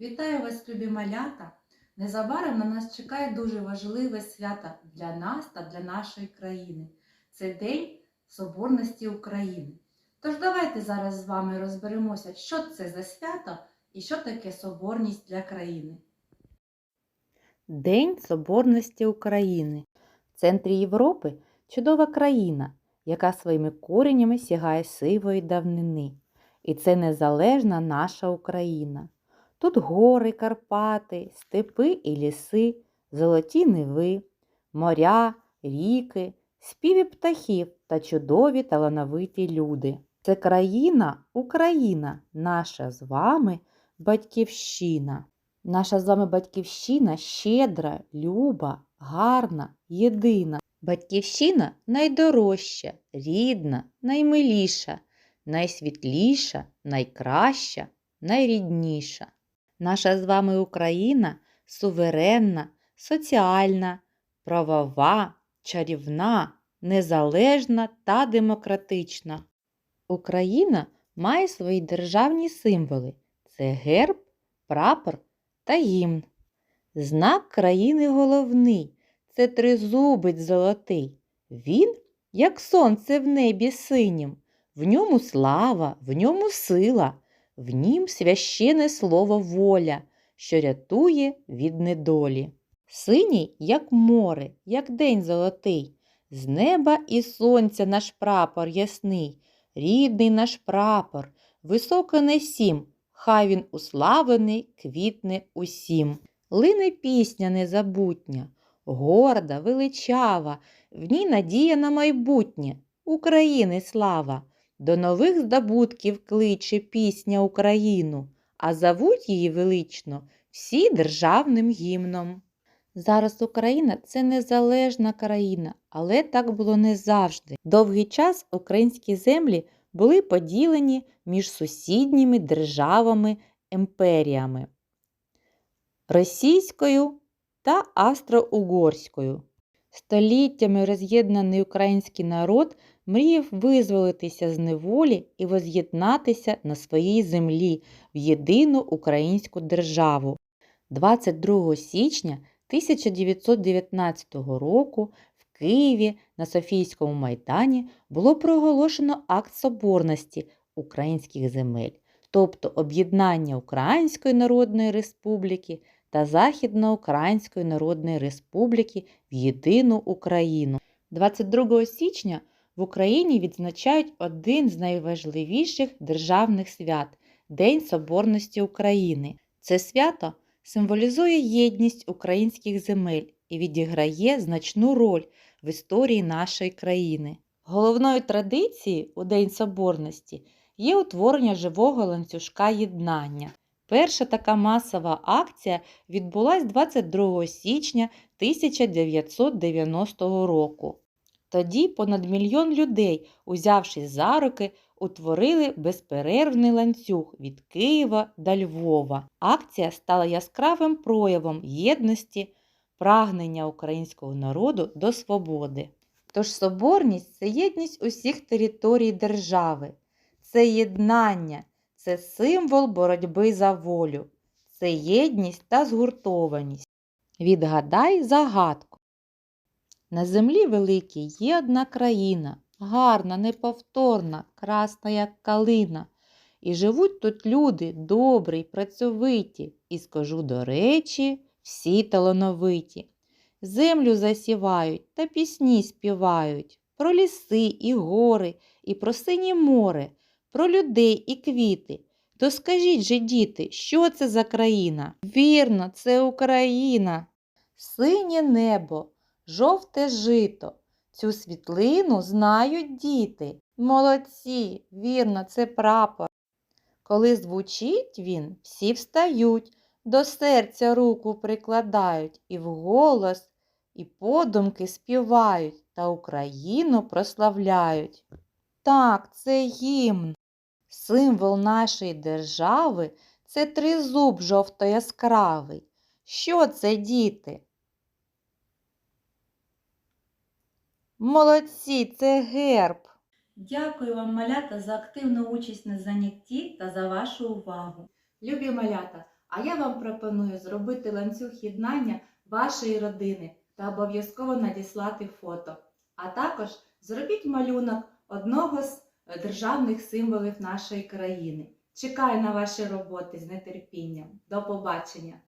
Вітаю вас, любі малята! Незабаром на нас чекає дуже важливе свято для нас та для нашої країни. Це День Соборності України. Тож давайте зараз з вами розберемося, що це за свято і що таке соборність для країни. День Соборності України. В центрі Європи чудова країна, яка своїми коренями сягає сивої давнини. І це незалежна наша Україна. Тут гори, Карпати, степи і ліси, золоті ниви, моря, ріки, співи птахів та чудові талановиті люди. Це країна Україна, наша з вами батьківщина. Наша з вами батьківщина щедра, люба, гарна, єдина. Батьківщина найдорожча, рідна, наймиліша, найсвітліша, найкраща, найрідніша. Наша з вами Україна суверенна, соціальна, правова, чарівна, незалежна та демократична. Україна має свої державні символи це герб, прапор та гімн. Знак країни головний це тризубець золотий. Він, як сонце в небі синім, в ньому слава, в ньому сила, в нім священе слово воля, що рятує від недолі. Синій, як море, як день золотий, з неба і сонця наш прапор ясний, рідний наш прапор, високо несім, хай він уславлений квітне усім. Лине пісня незабутня, горда, величава, в ній надія на майбутнє, України слава. До нових здобутків кличе пісня Україну, а зовуть її велично всі державним гімном. Зараз Україна це незалежна країна, але так було не завжди. Довгий час українські землі були поділені між сусідніми державами імперіями російською та австро-угорською. Століттями роз'єднаний український народ мріяв визволитися з неволі і воз'єднатися на своїй землі в єдину українську державу. 22 січня 1919 року в Києві на Софійському майдані було проголошено акт соборності українських земель, тобто об'єднання Української Народної Республіки та Західноукраїнської Народної Республіки в єдину Україну. 22 січня в Україні відзначають один з найважливіших державних свят День Соборності України. Це свято символізує єдність українських земель і відіграє значну роль в історії нашої країни. Головною традицією у День Соборності є утворення живого ланцюжка єднання. Перша така масова акція відбулась 22 січня 1990 року. Тоді понад мільйон людей, узявшись за руки, утворили безперервний ланцюг від Києва до Львова. Акція стала яскравим проявом єдності, прагнення українського народу до свободи. Тож соборність це єдність усіх територій держави, це єднання, це символ боротьби за волю, це єдність та згуртованість. Відгадай загадку. На землі великій є одна країна, гарна, неповторна, красна, як калина. І живуть тут люди добрі, працьовиті, і скажу до речі, всі талановиті. Землю засівають та пісні співають про ліси і гори, і про синє море, про людей і квіти. То скажіть же, діти, що це за країна? Вірно, це Україна. Синє небо, жовте жито. Цю світлину знають діти. Молодці, вірно, це прапор. Коли звучить він, всі встають, до серця руку прикладають і вголос, і подумки співають та Україну прославляють. Так, це гімн. Символ нашої держави це тризуб жовто-яскравий. Що це, діти? Молодці, це герб. Дякую вам, малята, за активну участь на занятті та за вашу увагу. Любі малята, А я вам пропоную зробити ланцюг єднання вашої родини та обов'язково надіслати фото. А також зробіть малюнок одного з державних символів нашої країни. Чекаю на ваші роботи з нетерпінням. До побачення!